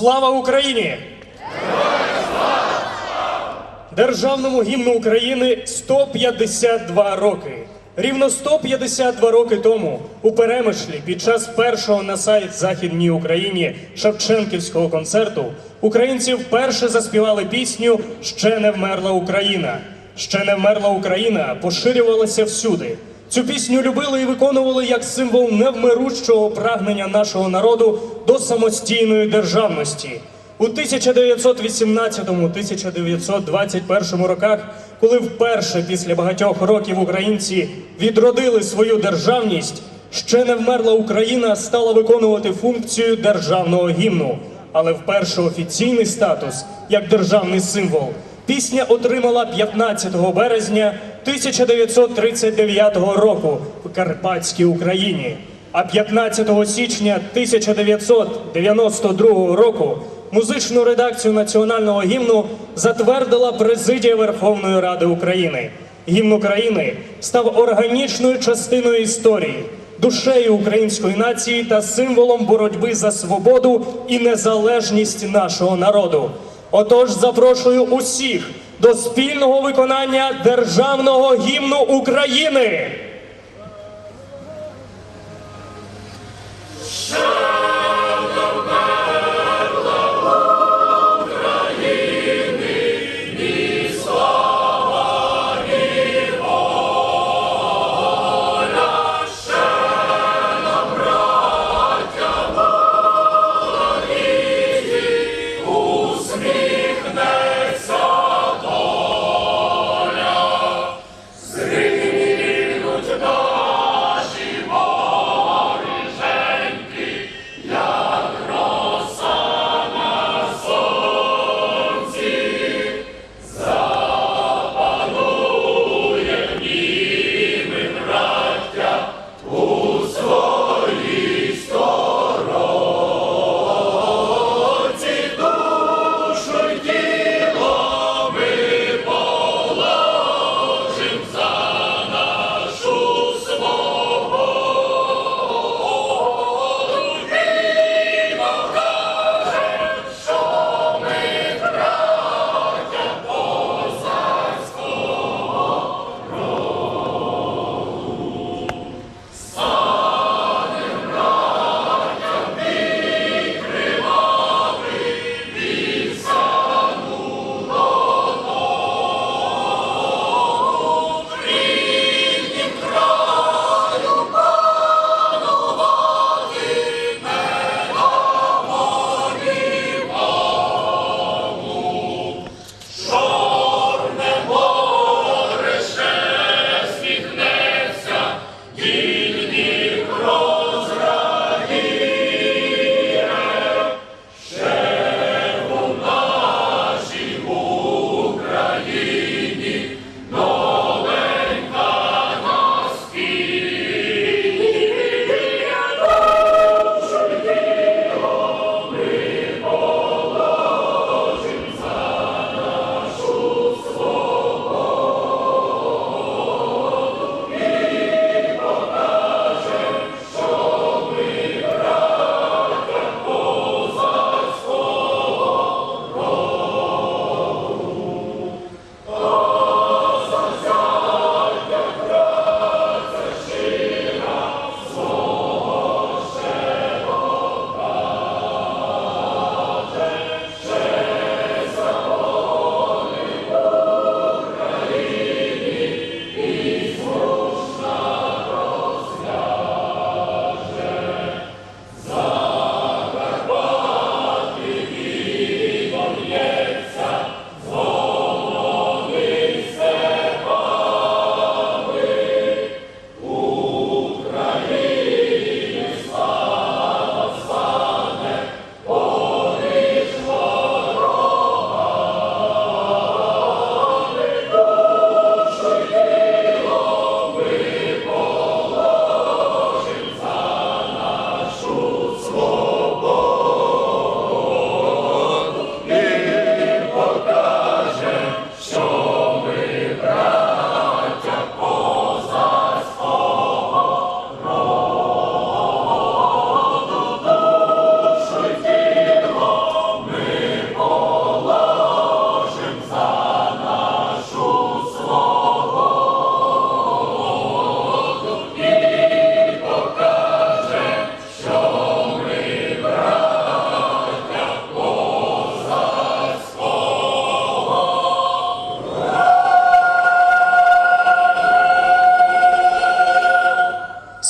Слава Україні! Державному гімну України 152 роки. Рівно 152 роки тому у Перемишлі під час першого на сайт Західній Україні Шевченківського концерту українці вперше заспівали пісню Ще не вмерла Україна. Ще не вмерла Україна поширювалася всюди. Цю пісню любили і виконували як символ невмирущого прагнення нашого народу до самостійної державності. У 1918-1921 роках, коли вперше після багатьох років українці відродили свою державність, ще не вмерла Україна стала виконувати функцію державного гімну, але вперше офіційний статус як державний символ. Пісня отримала 15 березня 1939 року в Карпатській Україні. А 15 січня 1992 року музичну редакцію національного гімну затвердила президія Верховної Ради України. Гімн України став органічною частиною історії, душею української нації та символом боротьби за свободу і незалежність нашого народу. Отож, запрошую усіх до спільного виконання державного гімну України.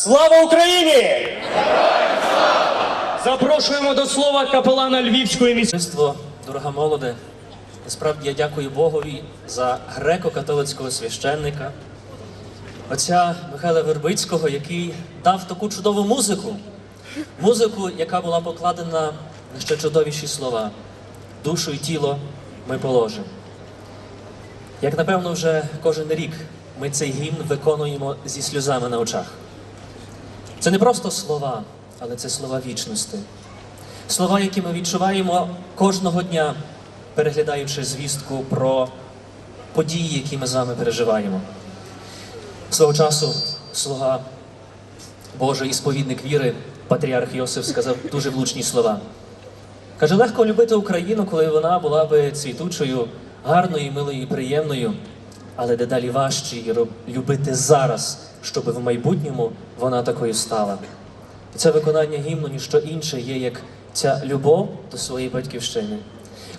Слава Україні! Запрошуємо до слова капелана Львівської місцества. Дорога молоде, насправді я дякую Богові за греко-католицького священника, отця Михайла Вербицького, який дав таку чудову музику, музику, яка була покладена на ще чудовіші слова. Душу і тіло ми положимо. Як напевно, вже кожен рік ми цей гімн виконуємо зі сльозами на очах. Це не просто слова, але це слова вічності. Слова, які ми відчуваємо кожного дня, переглядаючи звістку про події, які ми з вами переживаємо. Свого часу слуга Божий і сповідник віри, патріарх Йосиф сказав дуже влучні слова. Каже, легко любити Україну, коли вона була би цвітучою, гарною, милою і приємною, але дедалі важче її любити зараз, щоб в майбутньому вона такою стала. І це виконання гімну ніщо інше є, як ця любов до своєї батьківщини.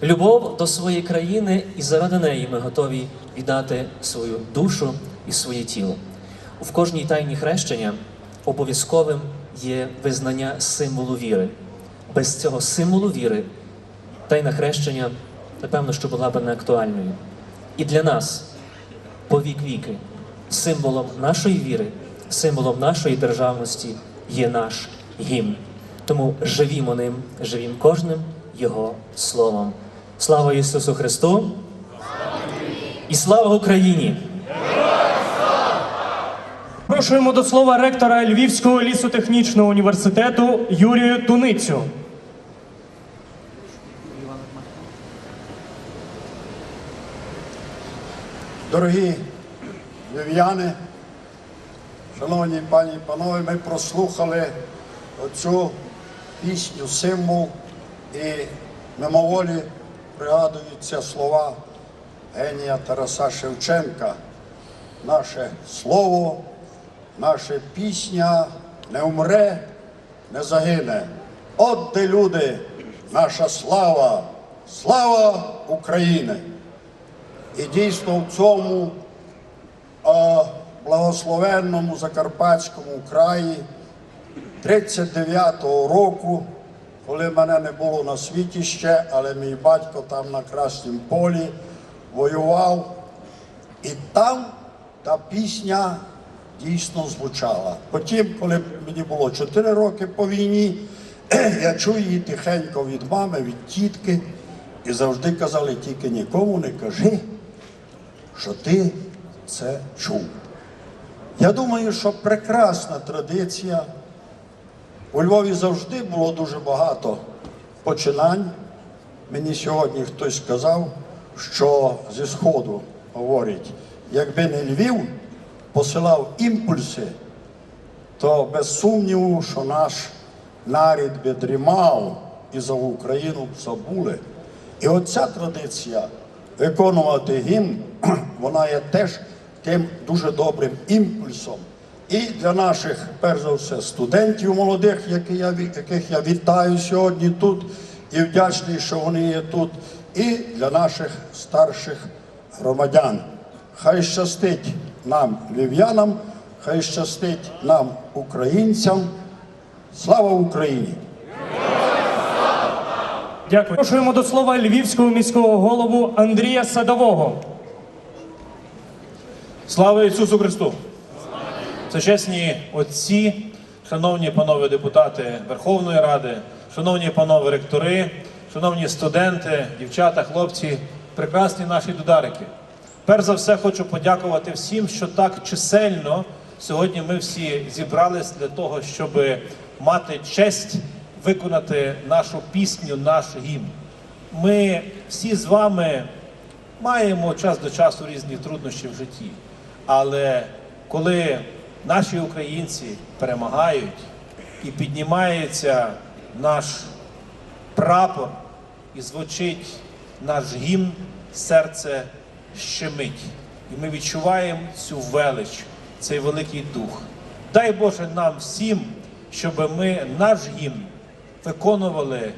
Любов до своєї країни, і заради неї ми готові віддати свою душу і своє тіло. В кожній тайні хрещення обов'язковим є визнання символу віри. Без цього символу віри тайна хрещення, напевно, що була б не актуальною. І для нас по вік віки символом нашої віри, символом нашої державності є наш гімн. Тому живімо ним, живім кожним Його словом. Слава Ісусу Христу! І слава Україні! Запрошуємо до слова ректора Львівського лісотехнічного університету Юрію Туницю. Дорогі львів'яни, шановні пані і панове, ми прослухали оцю пісню символ і мимоволі пригадуються слова генія Тараса Шевченка. Наше слово, наша пісня не умре, не загине. От де люди, наша слава, слава України! І дійсно в цьому благословенному Закарпатському краї 39-го року, коли мене не було на світі ще, але мій батько там на Краснім полі воював. І там та пісня дійсно звучала. Потім, коли мені було 4 роки по війні, я чую її тихенько від мами, від тітки, і завжди казали, тільки нікому не кажи що ти це чув. Я думаю, що прекрасна традиція. У Львові завжди було дуже багато починань. Мені сьогодні хтось сказав, що зі Сходу говорять, якби не Львів посилав імпульси, то без сумніву, що наш нарід би дрімав і за Україну забули. І оця традиція виконувати гімн, вона є теж тим дуже добрим імпульсом. І для наших, перш за все, студентів молодих, яких я, вітаю сьогодні тут, і вдячний, що вони є тут, і для наших старших громадян. Хай щастить нам, львів'янам, хай щастить нам, українцям. Слава Україні! Дякую. Запрошуємо до слова Львівського міського голову Андрія Садового. Слава Ісусу Христу! Це чесні отці, шановні панове депутати Верховної Ради, шановні панове ректори, шановні студенти, дівчата, хлопці, прекрасні наші дударики. Перш за все хочу подякувати всім, що так чисельно сьогодні ми всі зібрались для того, щоб мати честь виконати нашу пісню, наш гімн. Ми всі з вами маємо час до часу різні труднощі в житті. Але коли наші українці перемагають і піднімається наш прапор і звучить наш гімн, серце щемить. І ми відчуваємо цю велич, цей великий дух. Дай Боже нам всім, щоб ми наш гімн виконували,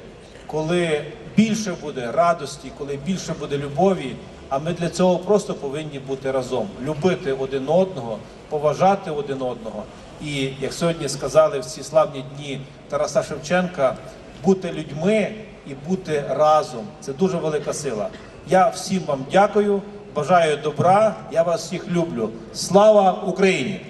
коли більше буде радості, коли більше буде любові. А ми для цього просто повинні бути разом, любити один одного, поважати один одного. І як сьогодні сказали в ці славні дні Тараса Шевченка, бути людьми і бути разом. Це дуже велика сила. Я всім вам дякую, бажаю добра. Я вас всіх люблю. Слава Україні!